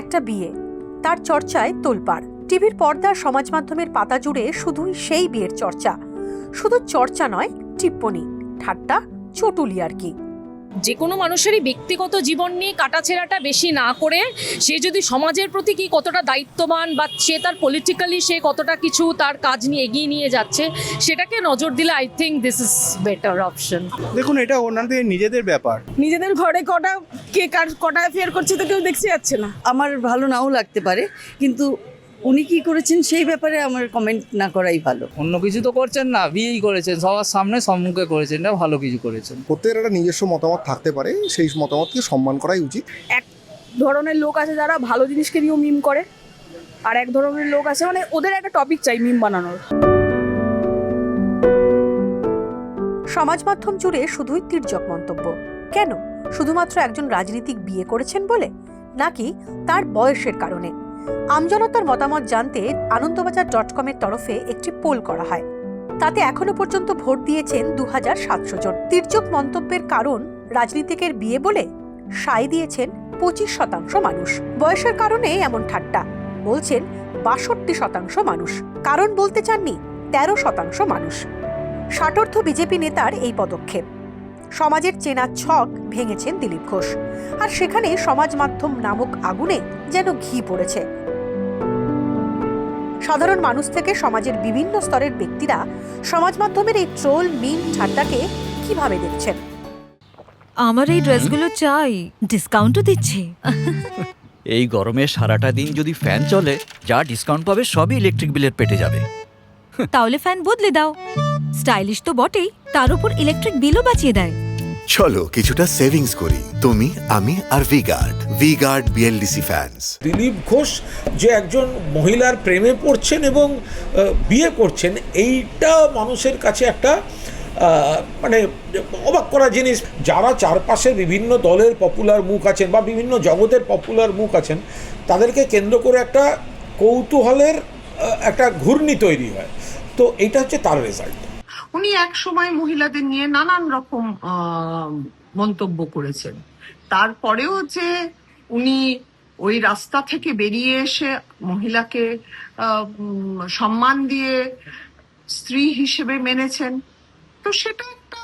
একটা বিয়ে। তার চর্চায় তোলপাড়। টিভির পর্দা সমাজ মাধ্যমের পাতা জুড়ে শুধুই সেই বিয়ের চর্চা। শুধু চর্চা নয়, টিপ্পনি। ঠাট্টা, চটুলি আর কি। যে কোনো মানুষেরই ব্যক্তিগত জীবন নিয়ে কাটাছেড়াটা বেশি না করে সে যদি সমাজের প্রতি কি কতটা দায়িত্ববান বা সে তার পলিটিক্যালি সে কতটা কিছু তার কাজ নিয়ে এগিয়ে নিয়ে যাচ্ছে সেটাকে নজর দিলে I think this is better option দেখুন এটা ওনাদের নিজেদের ব্যাপার। নিজেদের ঘরে কটা কে কার কটা অ্যাফেয়ার করছে তো কেউ দেখতে যাচ্ছে না। আমার ভালো নাও লাগতে পারে কিন্তু উনি কি করেছেন সেই ব্যাপারে আমার কমেন্ট না করাই ভালো। অন্য কিছু তো করছেন না বিয়েই করেছেন সবার সামনে সম্মুখে করেছেন এটা ভালো কিছু করেছেন। প্রত্যেকের একটা নিজস্ব মতামত থাকতে পারে সেই মতামতকে সম্মান করাই উচিত। এক ধরনের লোক আছে যারা ভালো জিনিসকে নিয়েও মিম করে আর এক ধরনের লোক আছে মানে ওদের একটা টপিক চাই মিম বানানোর। সমাজ মাধ্যম জুড়ে শুধুই তির্যক মন্তব্য। কেন? শুধুমাত্র একজন রাজনীতিক বিয়ে করেছেন বলে? নাকি তার বয়সের কারণে? আমজনতার মতামত জানতে আনন্দবাজার ডট কমের তরফে একটি পোল করা হয়। তাতে এখনও পর্যন্ত ভোট দিয়েছেন দু হাজার সাতশো জন। তির্যক মন্তব্যের কারণ রাজনীতিকের বিয়ে বলে সায় দিয়েছেন পঁচিশ শতাংশ মানুষ। বয়সের কারণে এমন ঠাট্টা, বলছেন বাষট্টি শতাংশ মানুষ। কারণ বলতে চাননি, তেরো শতাংশ মানুষ। ষাটর্থ বিজেপি নেতার এই পদক্ষেপ। সমাজের চেনা ছক ভেঙেছেন দিলীপ ঘোষ। আর সেখানে সমাজ মাধ্যম নামক আগুনে যেন ঘি পড়েছে। সাধারণ মানুষ থেকে সমাজের বিভিন্ন স্তরের ব্যক্তিরা সমাজ মাধ্যমের এই ট্রোল মিম ঠাট্টাকে কীভাবে দেখছেন? আমার এই ড্রেসগুলো চাই। ডিসকাউন্টও দিচ্ছে। এই গরমে সারাটা দিন যদি ফ্যান চলে যা ডিসকাউন্ট পাবে সবই ইলেকট্রিক বিলের পেটে যাবে। তাহলে ফ্যান বদলে দাও। স্টাইলিশ তো বটেই তার উপর ইলেকট্রিক বিলও বাঁচিয়ে দেয়। চলো, কিছুটা সেভিংস করি। তুমি, আমি আর V Guard V Guard BLDC fans Dilip Ghosh, যে একজন মহিলার প্রেমে পড়ছেন এবং বিয়ে করছেন, এইটা মানুষের কাছে একটা মানে অবাক করা জিনিস। যারা চারপাশে বিভিন্ন দলের পপুলার মুখ আছেন বা বিভিন্ন জগতের পপুলার মুখ আছেন, তাদেরকে কেন্দ্র করে একটা কৌতূহলের একটা ঘূর্ণি তৈরি হয়। তো এটা হচ্ছে তার রেজাল্ট উনি এক সময় মহিলাদের নিয়ে নানান রকম মন্তব্য করেছেন। তারপরেও যে উনি ওই রাস্তা থেকে বেরিয়ে এসে মহিলাকে সম্মান দিয়ে স্ত্রী হিসেবে মেনেছেন, তো সেটা একটা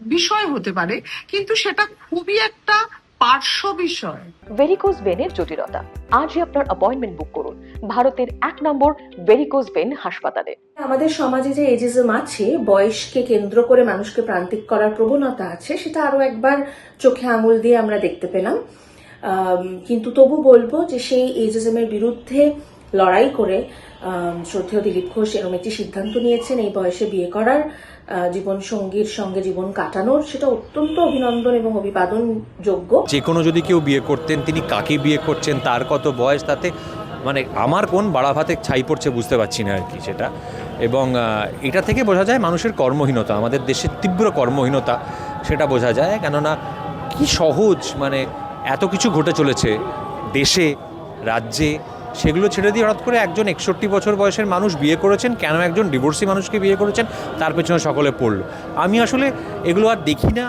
বিষয় হতে পারে, কিন্তু সেটা খুবই একটা পার্শ্ব বিষয়। ভেরিকোজ ভেনের জটিলতা। আজই আপনার অ্যাপয়েন্টমেন্ট বুক করুন। ভারতের এক নম্বর ভেরিকোজ ভেন হাসপাতালে। আমাদের সমাজে যে এজিজম আছে বয়সকে কেন্দ্র করে মানুষকে প্রান্তিক করার প্রবণতা আছে সেটা আরও একবার চোখে আঙুল দিয়ে আমরা দেখতে পেলাম। কিন্তু তবু বলব যে সেই এজিজমের বিরুদ্ধে লড়াই করে শ্রদ্ধেয় দিলীপ ঘোষ এরকম একটি সিদ্ধান্ত নিয়েছেন এই বয়সে বিয়ে করার জীবন সঙ্গীর সঙ্গে জীবন কাটানোর। সেটা অত্যন্ত অভিনন্দন এবং অভিবাদন যোগ্য যে কোনো যদি কেউ বিয়ে করতেন তিনি কাকে বিয়ে করছেন তার কত বয়স তাতে মানে আমার কোন বাড়া ভাতে ছাই পড়ছে বুঝতে পারছি না আর কি সেটা। এবং এটা থেকে বোঝা যায় মানুষের কর্মহীনতা, আমাদের দেশের তীব্র কর্মহীনতা, সেটা বোঝা যায়। কেননা কি সহজ মানে এত কিছু ঘটে চলেছে দেশে, রাজ্যে, সেগুলো ছেড়ে দিয়ে হঠাৎ করে একজন একষট্টি বছর বয়সের মানুষ বিয়ে করেছেন, কেন একজন ডিভোর্সি মানুষকে বিয়ে করেছেন, তার পেছনে সকলে পড়ল। আমি আসলে এগুলো আর দেখি না।